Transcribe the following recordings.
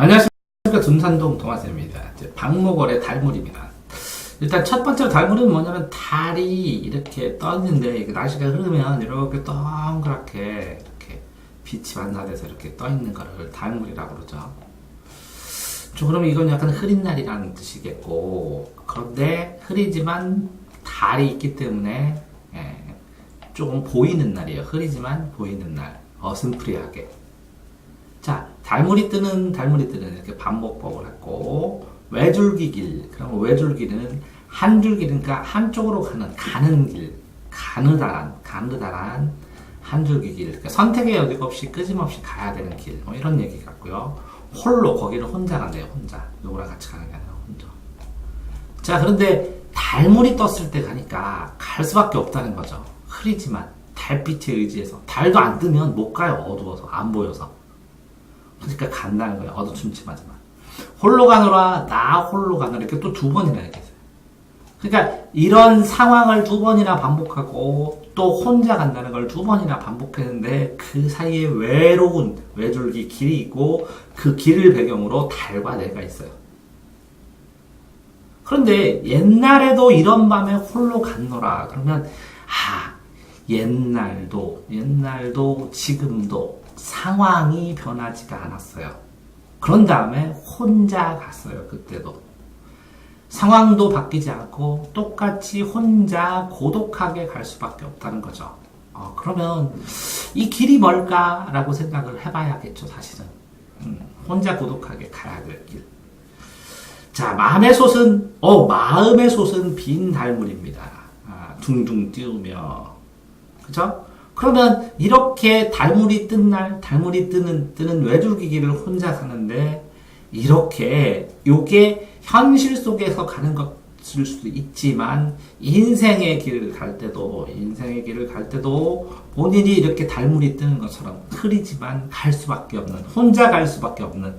안녕하십니까 둔산동 동화쌤입니다. 이제 박목월의 달물입니다. 일단 첫 번째로 달물은 뭐냐면 달이 이렇게 떠있는데 날씨가 흐르면 이렇게 동그랗게 이렇게 빛이 반사돼서 이렇게 떠 있는 거를 달물이라고 그러죠. 좀 그러면 이건 약간 흐린 날이라는 뜻이겠고 그런데 흐리지만 달이 있기 때문에 예, 조금 보이는 날이에요. 흐리지만 보이는 날 어슴푸레하게 자, 달물이 뜨는 달물이 뜨는 이렇게 반복법을 했고 외줄기길 그러면 외줄기는 한 줄길은 그러니까 한쪽으로 가는 가는 길 가느다란 가느다란 한 줄기길. 그러니까 선택의 여지가 없이 끄짐없이 가야 되는 길. 뭐 이런 얘기 같고요. 홀로 거기를 혼자 간대요 혼자. 누구랑 같이 가는 게 아니라 혼자. 자 그런데 달물이 떴을 때 가니까 갈 수밖에 없다는 거죠. 흐리지만 달빛에 의지해서. 달도 안 뜨면 못 가요 어두워서. 안 보여서 그러니까 간다는 거예요. 어두침침하지만. 홀로 가노라, 나 홀로 가노라. 이렇게 또 두 번이나 얘기했어요. 그러니까 이런 상황을 두 번이나 반복하고 또 혼자 간다는 걸 두 번이나 반복했는데 그 사이에 외로운 외줄기 길이 있고 그 길을 배경으로 달과 내가 있어요. 그런데 옛날에도 이런 밤에 홀로 갔노라. 그러면 아 옛날도 옛날도 지금도 상황이 변하지가 않았어요. 그런 다음에 혼자 갔어요. 그때도 상황도 바뀌지 않고 똑같이 혼자 고독하게 갈 수밖에 없다는 거죠. 어, 그러면 이 길이 뭘까라고 생각을 해봐야겠죠. 사실은 음, 혼자 고독하게 가야 될 길. 자, 마음의 솥은, 어, 마음의 솥은 빈 달물입니다. 아, 둥둥 띄우며. 그죠? 그러면 이렇게 달물이 뜬 날, 달물이 뜨는, 뜨는 외줄기기를 혼자 가는데, 이렇게, 요게 현실 속에서 가는 것일 수도 있지만, 인생의 길을 갈 때도, 인생의 길을 갈 때도, 본인이 이렇게 달물이 뜨는 것처럼 흐리지만 갈 수밖에 없는, 혼자 갈 수밖에 없는,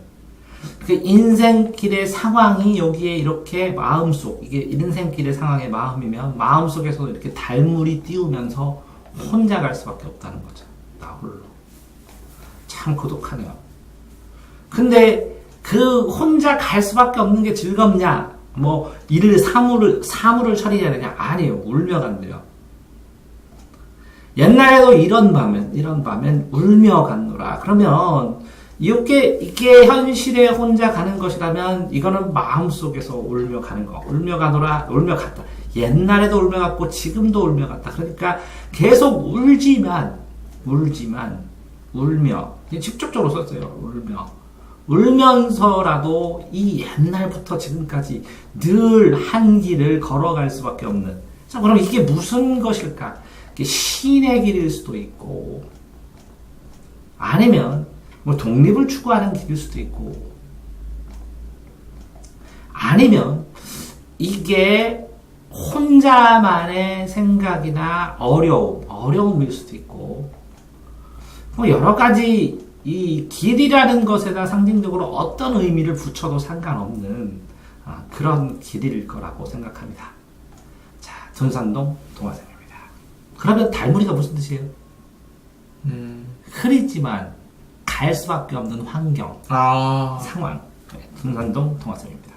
그 인생길의 상황이 여기에 이렇게 마음속 이게 인생길의 상황의 마음이면 마음속에서 이렇게 달물이 띄우면서 혼자 갈 수밖에 없다는 거죠. 나 홀로. 참 고독하네요. 근데 그 혼자 갈 수밖에 없는 게 즐겁냐? 뭐 일을 사물을 사물을 처리해야 되냐? 아니에요. 울며 간대요. 옛날에도 이런 밤엔 이런 밤엔 울며 갔노라. 그러면 이게 이게 현실에 혼자 가는 것이라면 이거는 마음속에서 울며 가는 거. 울며 가노라. 울며 갔다. 옛날에도 울며 갔고 지금도 울며 갔다. 그러니까 계속 울지만 울지만 울며 직접적으로 썼어요. 울며 울면서라도 이 옛날부터 지금까지 늘 한 길을 걸어갈 수밖에 없는. 자, 그럼 이게 무슨 것일까? 이게 신의 길일 수도 있고 아니면 뭐 독립을 추구하는 길일 수도 있고 아니면 이게 혼자만의 생각이나 어려움, 어려움일 수도 있고, 뭐 여러 가지 이 길이라는 것에다 상징적으로 어떤 의미를 붙여도 상관없는 아, 그런 길일 거라고 생각합니다. 자, 전산동 동화생입니다. 그러면 달무리가 무슨 뜻이에요? 음. 흐리지만 갈 수밖에 없는 환경, 아. 상황. 네, 전산동 동화생입니다.